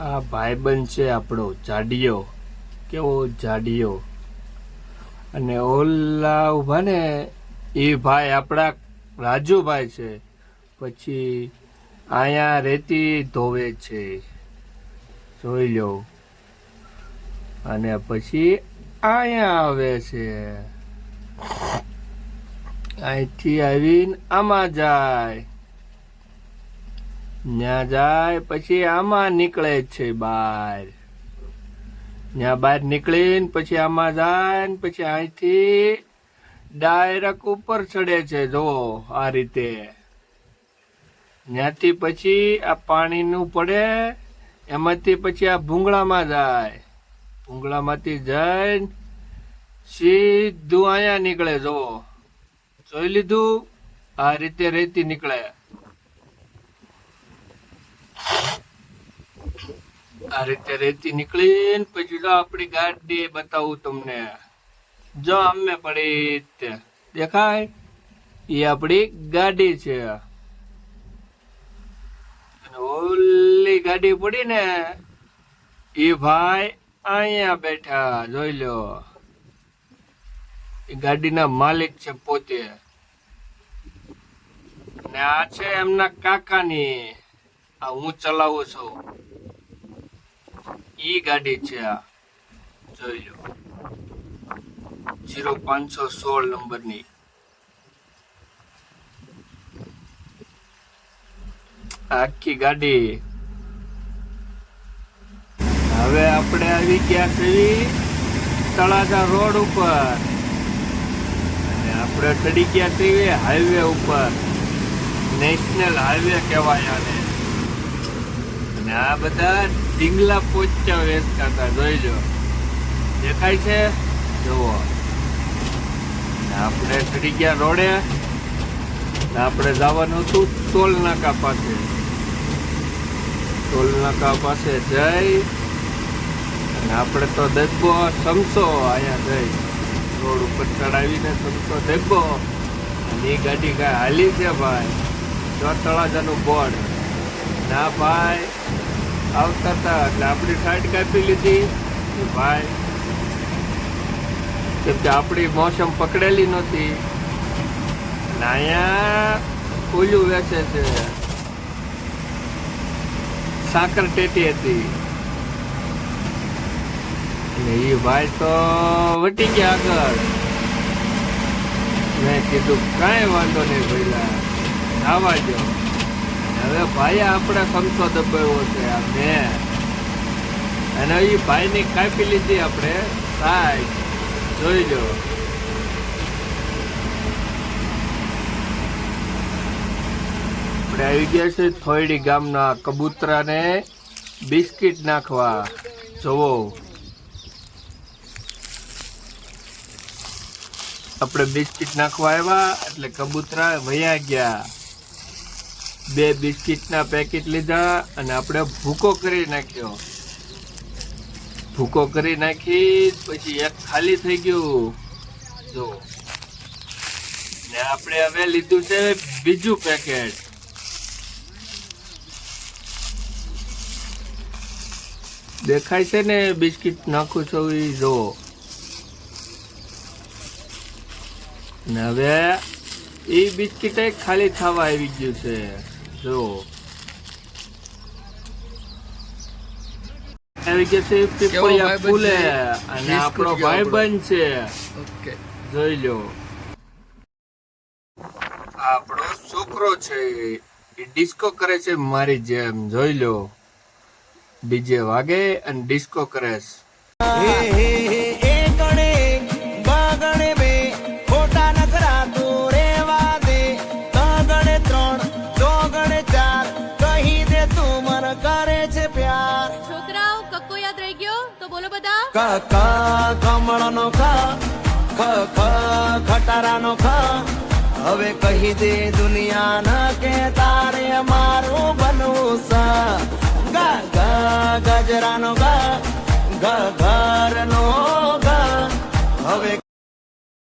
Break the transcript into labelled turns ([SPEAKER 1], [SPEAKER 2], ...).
[SPEAKER 1] આ ભાઈબંધ છે આપણો, જાડિયો. કેવો જાડિયો? અને ઓલા ઊભા ને, એ ભાઈ આપણા રાજુભાઈ છે. પછી અહીંયા રેતી ધોવે છે. જોઈ લો. અને પછી અહીંયા આવે છે. અહીંથી આવીને આમાં જાય. ત્યાં જાય પછી આમાં નીકળે છે બહાર. ન્યા બહાર નીકળીને પછી આમાં જાય ને પછી અહીંથી ડાયરેક્ટ ઉપર ચડે છે જો આ રીતે. ત્યાંથી પછી આ પાણીનું પડે, એમાંથી પછી આ ભૂંગળામાં જાય. ભૂંગળામાંથી જઈને સીધું અહીંયા નીકળે જો જોઈ લીધું? આ રીતે રેતી નીકળે. આ રીતે રેતી નીકળીને પછી જો આપણી ગાડી બતાવું તમને. જો અમે પડી તે દેખાય? એ આપણી ગાડી છે. ઓલી ગાડી પડી ને, એ ભાઈ અહીંયા બેઠા, જોઈ લો. એ ગાડીના માલિક છે પોતે. ને આ છે એમના કાકાની. આ હું ચલાવું છું. ઈ ગાડી છે આ. જોઈ લો. જીરો પાંચસો સોળ નંબરની. આખી ગાડી. હવે આપણે આવી ગયા છીએ તળાજા રોડ ઉપર. અને આપણે ચડી ગયા છીએ હાઈવે ઉપર. નેશનલ હાઈવે કહેવાય આને. આ બધા ઢીંગલા પોચા વેચતા હતા જોઈજો દેખાય છે? જુઓ. આપણે ચડી ગયા રોડે. આપણે જવાનું હતું ટોલનાકા પાસે. ટોલનાકા પાસે જઈ અને આપણે તો દબ્બો સમસો અહીંયા જઈ. રોડ ઉપર ચડાવીને સમસો દબ્બો અને એ ગાડી કાંઈ હાલી છે ભાઈ. ચોતળાજાનું બોર્ડ. ના ભાઈ. આવતા હતા એટલે આપણી સાઈડ કાપી લીધી. ભાઈ, કેમ કે આપણી મોસમ પકડેલી નહોતી. અહીંયા ઓલું વેચે છે. સાકર ટેટી હતી. એટલે એ ભાઈ તો વટી ગયા આગળ. મેં કીધું કાંઈ વાંધો નહીં ભાઈ આવા જો હવે ભાઈ આપણે સમસો દબાવ્યો છે, આ મેં અને એ ભાઈની કાપી લીધી આપણે સાઈડ જોઈ લો. આપણે આવી ગયા છે થોયડી ગામના કબૂતરાને બિસ્કિટ નાખવા. જોવો આપણે બિસ્કિટ નાખવા આવ્યા, એટલે કબૂતરા વયા ગયા. બે બિસ્કિટના પેકેટ લીધા અને આપણે ભૂકો કરી નાખ્યો. ભૂકો કરી નાખી, પછી એક ખાલી થઈ ગયું. જો. ને આપણે હવે લીધું છે બીજું પેકેટ. દેખાય છે ને બિસ્કિટ નાખું છું એ જો. ને હવે એ બિસ્કિટ ખાલી થવા આવી ગયું છે. જો. આવી ગયો છે પીપળિયા ફૂલે અને આપણો ભાઈબંધ છે.
[SPEAKER 2] ઓકે.
[SPEAKER 1] જોઈ લો. આપણો છોકરો છે. એ ડિસ્કો કરે છે મારી જેમ. જોઈ લો. ડીજે વાગે અને ડિસ્કો કરે છે.
[SPEAKER 3] ક ક કમળનો ખ ખ ખ ખટારાનો ખ. હવે કહી દે દુનિયા ન કે તારે મારું